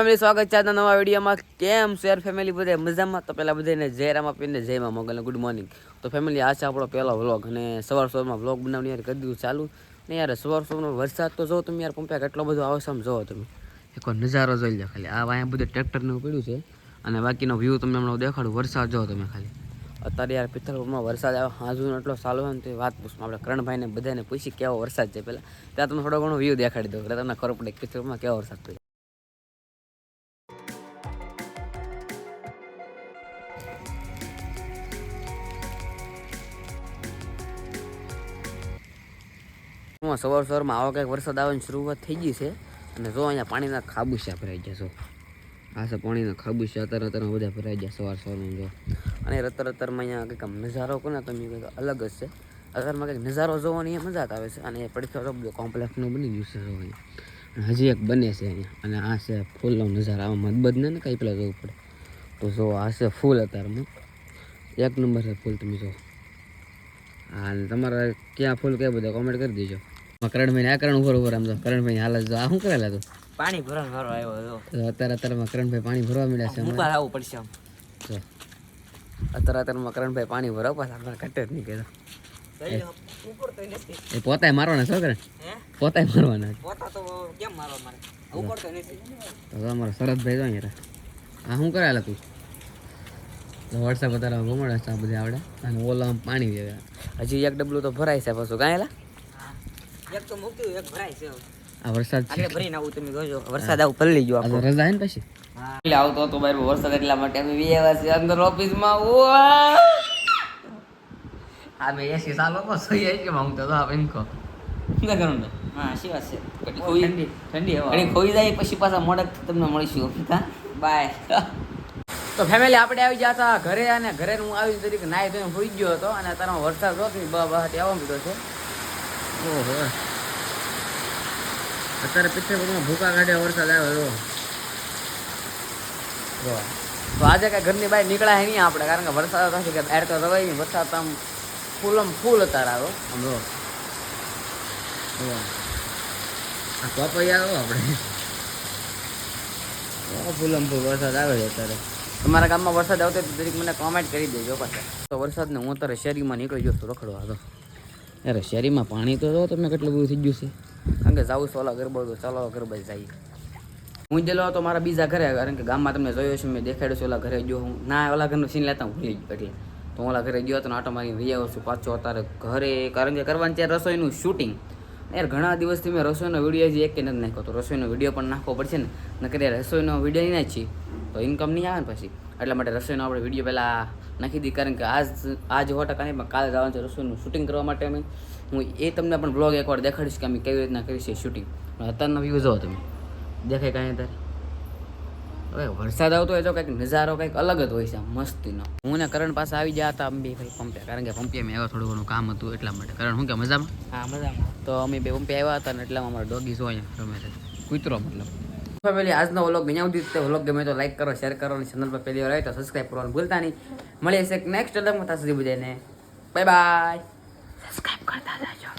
Family સ્વાગત છે આજના નવા વિડીયોમાં. કેમ શેર ફેમિલી બધે? મજામાં? તો પહેલાં બધાને જય રામ આપીને જયમાં મોગલને ગુડ મોર્નિંગ તો ફેમિલી આ છે આપણો પહેલો વ્લોગ અને સવાર સવારમાં વ્લોગ બનાવવાની યાર કરી દીધું ચાલુ ને યાર સવાર સવારનો વરસાદ તો જો તમે યાર પંપ્યા કેટલો બધો આવે છે આમ જોવો તમે. એક નજારો જોઈ લો ખાલી. આ અહીંયા બધું ટ્રેક્ટરનું પડ્યું છે અને બાકીનો વ્યૂ તમને હમણાં દેખાડું. વરસાદ જોવો તમે ખાલી. અત્યારે યાર પિત્તળપુરમાં વરસાદ આવે હાજુનો એટલો સારો હોય ને તે વાત પૂછું. આપણે કરણભાઈને બધાને પૂછી કેવો વરસાદ છે પહેલાં. ત્યાં તમને થોડો ઘણો વ્યૂ દેખાડી દો એટલે તમને ખબર પડે કે કેવો વરસાદ પડે હું સવાર સવારમાં આવો કંઈક વરસાદ આવવાની શરૂઆત થઈ ગઈ છે. અને જો અહીંયા પાણીના ખાબુશા ભરાઈ જશો આ છે પાણીના ખાબુશા અત્યારે અત્યારે બધા ભરાઈ ગયા સવાર સવારમાં જો. અને રતર અત્યારમાં અહીંયા કંઈક આમ નજારો કહો ને તમે કંઈક અલગ જ છે. અત્યારમાં કંઈક નજારો જોવાની મજા આવે છે. અને પડખે બધું કોમ્પ્લેક્સનું બની ગયું છે અહીંયા. હજી એક બને છે અહીંયા. અને આ છે ફૂલનો નજારો. આમાં મતબદ ને કંઈ પેલા જોવું પડે. તો જો આ છે ફૂલ અત્યારમાં એક નંબર છે ફૂલ, તમે જો. હા તમારા ક્યાં ફૂલ કયા બધા કોમેન્ટ કરી દેજો. કરણભાઈ આ કરણ ઉપર ઉપર આમ તો. કરણભાઈ હાલ જો આ શું કરેલા તું? પાણી ભરવા ભરવા આવ્યો હતો. અત્યારે અત્યારમાં કરણભાઈ પાણી ભરવા મળ્યા છે ઉપર આવવું પડશે આમ. જો અત્યારે અત્યારમાં કરણભાઈ પાણી ભરવા પાછા આપણે કટે જ નહીં કહેતો. એ પોતાય મારવાના છો કરે? પોતાય મારવાના પોતા તો કેમ મારો મારે? ઉપર તો નથી. તો અમારો શરદભાઈ જો અહીંયા આ શું કરેલા તું? તો વધારે અત્યારે ઘુમાડે છે આ બધી આવડે. અને ઓલામાં પાણી દેવા હજી એક ડબલું તો ભરાય છે પાછું. ગાયેલા એક તો મૂક્યું એક ભરાય છે આ વરસાદ છે. આગળ ભરીને આવું તમે જોજો. વરસાદ આવું પલળી ગયો આ રજા હે ને પછી? એટલે આવતો હતો બહાર વરસાદ એટલા માટે અમે વી આવ્યા અંદર ઓફિસમાં. આ મેં એસી સાલો તો સહી આવી કે હું તો આ પંખો શું કરું ને હા શી વાત છે? ઠંડી. ઠંડી હવા. ઘણી ખોઈ જાય પછી પાછા મોડક તમને મળીશું ઓફિસ બાય. તો ફેમિલી આપણે આવી ગયા હતા ઘરે અને ઘરે હું આવી તરીકે નાય ધોઈને ભૂઈ ગયો હતો અને તારો વરસાદ રોત ને બહાર આવવા મીધો છે. ઓહો. અત્યારે બધું ભૂકા કાઢે વરસાદ આવ્યો જો. તો આજે કાંઈ ઘરની બહાર નીકળાય નહીં આપણે કારણ કે વરસાદ થશે કે બહાર તો રવાય નહીં. વરસાદ આમ ફૂલમ ફૂલ અત્યારે આવ્યો આમ જો. આ પપૈયા આવ્યો આપણે. ફૂલમ ફૂલ વરસાદ આવે છે અત્યારે. તમારા ગામમાં વરસાદ આવતો તો દરેક મને કોમેન્ટ કરી દેજો પાછા. તો વરસાદને હું અત્યારે શેરીમાં નીકળી છું રખડવા તો. યાર શેરીમાં પાણી તો જો તમને કેટલું બધું થઈ ગયું છે? કારણ કે જાઉં સોલા ગરબા તો ચાલો ગરબા જઈએ. હું ગયેલો હતો મારા બીજા ઘરે, કારણ કે ગામમાં તમને જોયો છે, મેં દેખાડ્યો છે, ઓલા ઘરે ગયો હું. ના, ઓલા ઘરનું સીન લેતા હું ભૂલી ગયો એટલે. તો ઓલા ઘરે ગયો હતો આટો મારી રહી આવ્યો છું પાછો અત્યારે ઘરે, કારણ કે કરવાનું ત્યારે રસોઈનું શૂટિંગ યાર, ઘણા દિવસથી મેં રસોઈનો વીડિયો હજી એક નથી નાખ્યો, તો રસોઈનો વીડિયો પણ નાખવો પડશે ને. નકર રસોઈનો વીડિયો નહીં નાખીએ, તો ઇન્કમ નહીં આવે ને પછી. એટલા માટે રસોઈનો આપણે વીડિયો પહેલાં નાખી દીધી કારણ કે આજ આજ સો ટકા નહીં પણ કાલે જવાનું છે રસોઈનું શૂટિંગ કરવા માટે અમે. હું એ તમને પણ બ્લોગ એકવાર દેખાડીશ કે અમે કેવી રીતના કરી છે શૂટિંગ અત્યારનો વ્યૂ જો તમે. દેખાય કાંઈ અત્યારે હવે વરસાદ આવતો હોય તો કંઈક નજારો કંઈક અલગ જ હોય છે મસ્તીનો. હું ને કરણ પાસે આવી ગયા હતા અંબે ભાઈ પંપે. કારણ કે પંપે મેં આવ્યા થોડું ઘણું કામ હતું એટલા માટે. કારણ હું કે મજામાં? હા મજામાં. તો અમે બે પંપે આવ્યા હતા ને એટલામાં અમારા ડોગી જો અહીંયા રમે છે. કૂતરો મતલબ. ફેમિલી આજનો વ્લોગ અહીંયા સુધી તે વ્લોગ ગમે તો લાઈક કરો શેર કરો અને ચેનલ પર પહેલી વાર આવે તો સબસ્ક્રાઈબ કરવાનું ભૂલતા નહીં. મળીએ છે નેક્સ્ટ વ્લોગમાં ત્યાં સુધી બધાને બાય બાય સબસ્ક્રાઈબ કરતા જાજો.